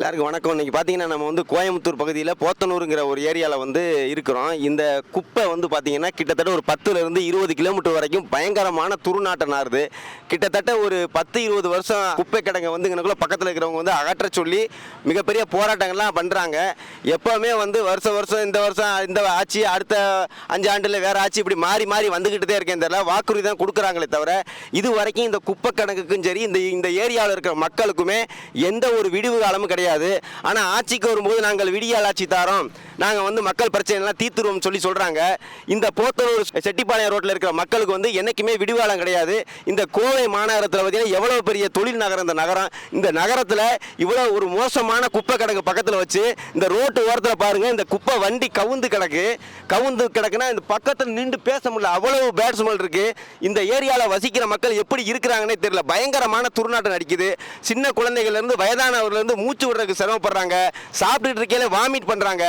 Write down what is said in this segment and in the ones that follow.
எல்லாருக்கும் வணக்கம். இன்றைக்கி பார்த்தீங்கன்னா நம்ம வந்து கோயம்புத்தூர் பகுதியில் போத்தனூருங்கிற ஒரு ஏரியாவில் வந்து இருக்கிறோம். இந்த குப்பை வந்து பார்த்திங்கன்னா கிட்டத்தட்ட ஒரு பத்துலேருந்து இருபது கிலோமீட்டர் வரைக்கும் பயங்கரமான துருநாட்டம் நாருது கிட்டத்தட்ட ஒரு பத்து இருபது வருஷம் குப்பை கிடங்க வந்து இங்கனக்குள்ள பக்கத்தில் இருக்கிறவங்க வந்து அகற்ற சொல்லி மிகப்பெரிய போராட்டங்கள்லாம் பண்ணுறாங்க எப்போவுமே வந்து வருஷம் வருஷம் இந்த வருஷம் இந்த ஆட்சி அடுத்த அஞ்சு ஆண்டில் வேறு ஆட்சி இப்படி மாறி மாறி வந்துக்கிட்டே இருக்கேன் தெரியல. வாக்குறுதி தான் கொடுக்குறாங்களே தவிர இது வரைக்கும் இந்த குப்பை கணக்குக்கும் சரி இந்த இந்த ஏரியாவில் இருக்கிற மக்களுக்குமே எந்த ஒரு விடிவு காலமும் கிடையாது. ஆனால் ஆட்சிக்கு வரும்போது நாங்கள் விடியால் ஆட்சி தாரோம். நாங்கள் வந்து மக்கள் பிரச்சனைலாம் தீர்த்துருவோம் சொல்லி சொல்கிறாங்க இந்த போத்தனூர் செட்டிப்பாளையம் ரோட்டில் இருக்கிற மக்களுக்கு வந்து என்றைக்குமே விடிவாலம் கிடையாது. இந்த கோவை மாநகரத்தில் பார்த்தீங்கன்னா எவ்வளோ பெரிய தொழில் நகரம் இந்த நகரம். இந்த நகரத்தில் இவ்வளோ ஒரு மோசமான குப்பை கிடக்கு பக்கத்தில் வச்சு இந்த ரோட்டு ஓரத்தில் பாருங்கள் இந்த குப்பை வண்டி கவுந்து கிடக்கு. கவுந்து கிடக்குன்னா இந்த பக்கத்தில் நின்று பேச முடியல. அவ்வளவு பேட் ஸ்மெல் இந்த ஏரியாவில் வசிக்கிற மக்கள் எப்படி இருக்கிறாங்கன்னே தெரியல. பயங்கரமான துர்நாட்டம் அடிக்குது. சின்ன குழந்தைகள்லேருந்து வயதானவர்லேருந்து மூச்சு விடுறதுக்கு சிரமப்படுறாங்க சாப்பிட்டுட்டு இருக்கையில வாமிட் பண்ணுறாங்க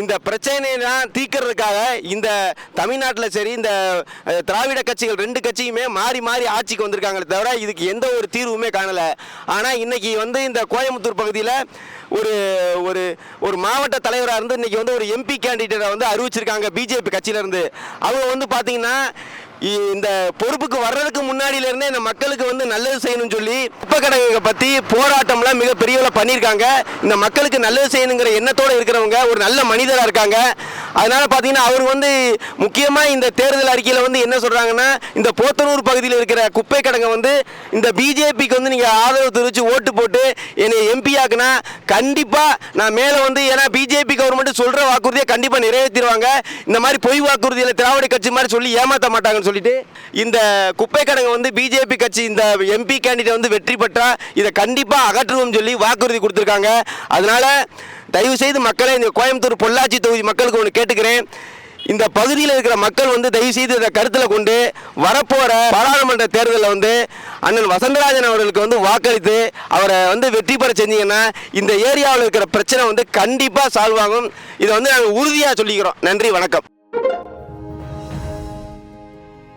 இந்த பிரச்சனையெல்லாம் தீக்கிறதுக்காக இந்த தமிழ்நாட்டில் சரி இந்த திராவிட கட்சிகள் ரெண்டு கட்சியுமே மாறி மாறி ஆட்சிக்கு வந்திருக்காங்களே தவிர இதுக்கு எந்த ஒரு தீர்வுமே காணலை. ஆனால் இன்னைக்கு வந்து இந்த கோயம்புத்தூர் பகுதியில் ஒரு ஒரு ஒரு மாவட்ட தலைவராக இருந்து இன்னைக்கு வந்து ஒரு எம்பி கேண்டிடேட்டை வந்து அறிவிச்சிருக்காங்க பிஜேபி கட்சியிலேருந்து அவங்க வந்து பார்த்தீங்கன்னா இந்த பொறுப்புக்கு வர்றதுக்கு முன்னாடியில இருந்தே இந்த மக்களுக்கு வந்து நல்லது செய்யணும்னு சொல்லி குப்பை பற்றி பத்தி போராட்டம்லாம் மிக பண்ணியிருக்காங்க. இந்த மக்களுக்கு நல்லது செய்யணுங்கிற எண்ணத்தோடு இருக்கிறவங்க ஒரு நல்ல மனிதராக இருக்காங்க. அதனால பார்த்தீங்கன்னா அவர் வந்து முக்கியமாக இந்த தேர்தல் அறிக்கையில் வந்து என்ன சொல்கிறாங்கன்னா இந்த போத்தனூர் பகுதியில் இருக்கிற குப்பை கடங்கை வந்து இந்த பிஜேபிக்கு வந்து நீங்கள் ஆதரவு தெரிவித்து ஓட்டு போட்டு என்னை எம்பி ஆக்குனா கண்டிப்பாக நான் மேலே வந்து ஏன்னா பிஜேபி கவர்மெண்ட் சொல்கிற வாக்குறுதியை கண்டிப்பாக நிறைவேற்றிடுவாங்க இந்த மாதிரி பொய் வாக்குறுதியில் திராவிட கட்சி மாதிரி சொல்லி ஏமாற்ற மாட்டாங்கன்னு சொல்லிட்டு இந்த குப்பை கடங்கை வந்து பிஜேபி கட்சி இந்த எம்பி கேண்டிடேட் வந்து வெற்றி பெற்றா இதை கண்டிப்பாக அகற்றுவோம் சொல்லி வாக்குறுதி கொடுத்துருக்காங்க. அதனால தயவு செய்து மக்களை இந்த கோயம்புத்தூர் பொள்ளாச்சி தொகுதி மக்களுக்கு ஒன்று கேட்டுக்கிறேன். இந்த பகுதியில் இருக்கிற மக்கள் வந்து தயவு செய்து இதை கருத்தில் கொண்டு வரப்போகிற பாராளுமன்ற தேர்தலில் வந்து அண்ணன் வசந்தராஜன் அவர்களுக்கு வந்து வாக்களித்து அவரை வந்து வெற்றி பெற செஞ்சீங்கன்னா இந்த ஏரியாவில் இருக்கிற பிரச்சனை வந்து கண்டிப்பாக சால்வ் ஆகும். இதை வந்து நாங்கள் உறுதியாக சொல்லிக்கிறோம். நன்றி வணக்கம்.